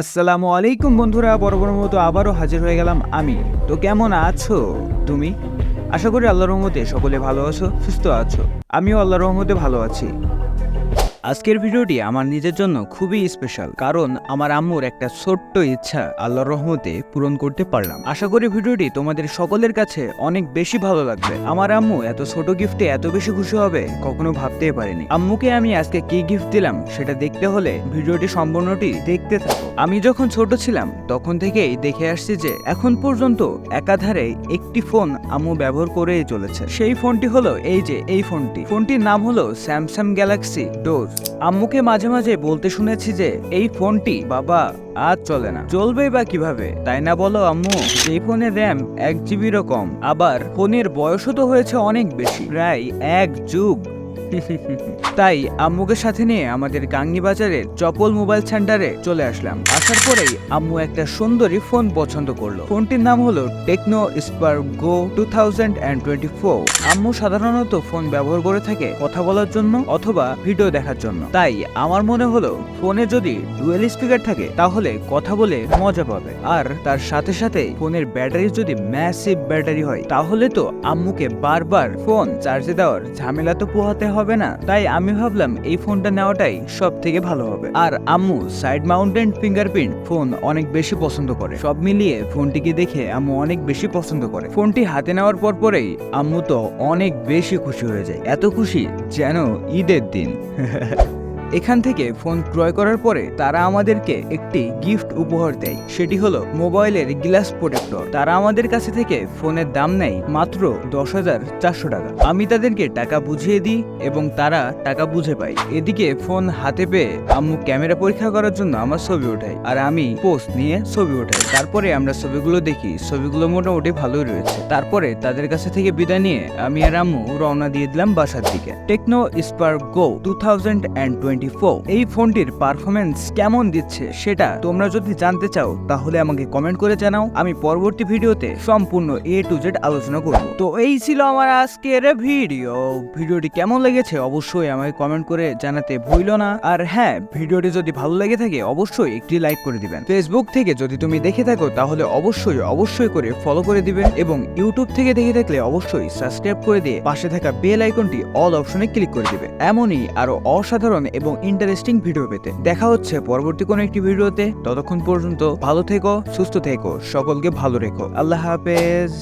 আসসালামু আলাইকুম বন্ধুরা, বড় মতো আবারও হাজির হয়ে গেলাম আমি। তো কেমন আছো তুমি? আশা করি আল্লাহর রহমতে সকলে ভালো আছো, সুস্থ আছো। আমিও আল্লাহর রহমতে ভালো আছি। আজকের ভিডিওটি আমার নিজের জন্য খুবই স্পেশাল কারণ আমার আম্মুর একটা ছোট্ট ইচ্ছা আল্লাহর রহমতে পূরণ করতে পারলাম। আশা করি ভিডিওটি তোমাদের সকলের কাছে অনেক বেশি ভালো লাগবে। আমার আম্মু এত ছোট গিফটে এত বেশি খুশি হবে, কখনো ভাবতেই পারিনি। আম্মুকে আমি আজকে কি গিফট দিলাম সেটা দেখতে হলে ভিডিওটি সম্পূর্ণটি দেখতে থাকো। আমি যখন ছোট ছিলাম, তখন থেকেই দেখে আসছি যে এখন পর্যন্ত একাধারে একটি ফোন আম্মু ব্যবহার করেই চলেছে। সেই ফোনটি হলো এই যে, এই ফোনটি। ফোনটির নাম হলো স্যামসাং গ্যালাক্সি ডোজ আম্মুকে মাঝে মাঝে বলতে শুনেছি যে, এই ফোনটি বাবা আর চলে না। চলবেই বা কীভাবে? তাই না বলো আম্মু? এই ফোনে র্যাম এক জিবিরও কম। আবার ফোনের বয়সও তো হয়েছে অনেক বেশি। প্রায় এক যুগ। তাই আম্মুকে সাথে নিয়ে আমাদের গাঙ্গি বাজারের চপল মোবাইল সেন্টারে চলে আসলাম। আসার পরেই আম্মু একটা সুন্দরী ফোন পছন্দ করল। ফোনটির নাম হলো টেকনো স্পার গো টু আম্মু সাধারণত ফোন ব্যবহার করে থাকে কথা বলার জন্য অথবা ভিডিও দেখার জন্য। তাই আমার মনে হলো ফোনে যদি ডুয়েল স্পিকার থাকে তাহলে কথা বলে মজা পাবে। আর তার সাথে সাথে ফোনের ব্যাটারি যদি ম্যাসিভ ব্যাটারি হয় তাহলে তো আম্মুকে বারবার ফোন চার্জে দেওয়ার ঝামেলা তো পোহাতে হবে। না, তাই আমি ভাবলাম এই ফোনটা নেওয়াটাই সব থেকে ভালো হবে। আর আম্মু, সাইড মাউন্টেন ফিঙ্গারপ্রিন্ট ফোন অনেক বেশি পছন্দ করে। সব মিলিয়ে ফোনটিকে দেখে আম্মু অনেক বেশি পছন্দ করে। ফোনটি হাতে নেওয়ার পর পরেই আম্মু তো অনেক বেশি খুশি হয়ে যায়। এত খুশি যেন ঈদের দিন। এখান থেকে ফোন ক্রয় করার পরে তারা আমাদেরকে একটি গিফট উপহার দেয়। সেটি হলো মোবাইলের গ্লাস প্রোটেক্টর। তারা আমাদের কাছে থেকে ফোনের দাম নেয় মাত্র দশ হাজার চারশো টাকা। আমি তাদেরকে টাকা বুঝিয়ে দিই এবং তারা টাকা বুঝে পাই এদিকে ফোন হাতে পেয়ে আম্মু ক্যামেরা পরীক্ষা করার জন্য আমার ছবি ওঠাই আর আমি পোস্ট নিয়ে ছবি ওঠাই। তারপরে আমরা ছবিগুলো দেখি। ছবিগুলো মোটামুটি ভালোই রয়েছে। তারপরে তাদের কাছে থেকে বিদায় নিয়ে আমি আর আম্মু রওনা দিয়ে দিলাম বাসার দিকে। Tecno Spark Go two thousand and twenty এই ফোনটির পারফরমেন্স কেমন দিচ্ছে সেটা তোমরা যদি জানতে চাও, তাহলে আমাকে কমেন্ট করে জানাও। আমি পরবর্তী ভিডিওতে সম্পূর্ণ এ টু জেড আলোচনা করব। তো এই ছিল আমার আজকের ভিডিও ভিডিওটি কেমন লেগেছে অবশ্যই আমাকে কমেন্ট করে জানাতে ভুলো না। আর হ্যাঁ ভিডিওটি যদি ভালো লেগে থাকে, অবশ্যই একটি লাইক করে দিবেন। ফেসবুক থেকে যদি তুমি দেখে থাকো, তাহলে অবশ্যই অবশ্যই করে ফলো করে দিবেন এবং ইউটিউব থেকে দেখে থাকলে অবশ্যই সাবস্ক্রাইব করে দিয়ে পাশে থাকা বেল আইকনটি অল অপশনে ক্লিক করে দিবে। এমনই আরও অসাধারণ এবং ইন্টারেস্টিং ভিডিও পেতে। দেখা হচ্ছে পরবর্তী কোনো একটি ভিডিওতে ততক্ষণ পর্যন্ত ভালো থেকো, সুস্থ থেকো, সকলকে ভালো রেখো। আল্লাহ হাফেজ।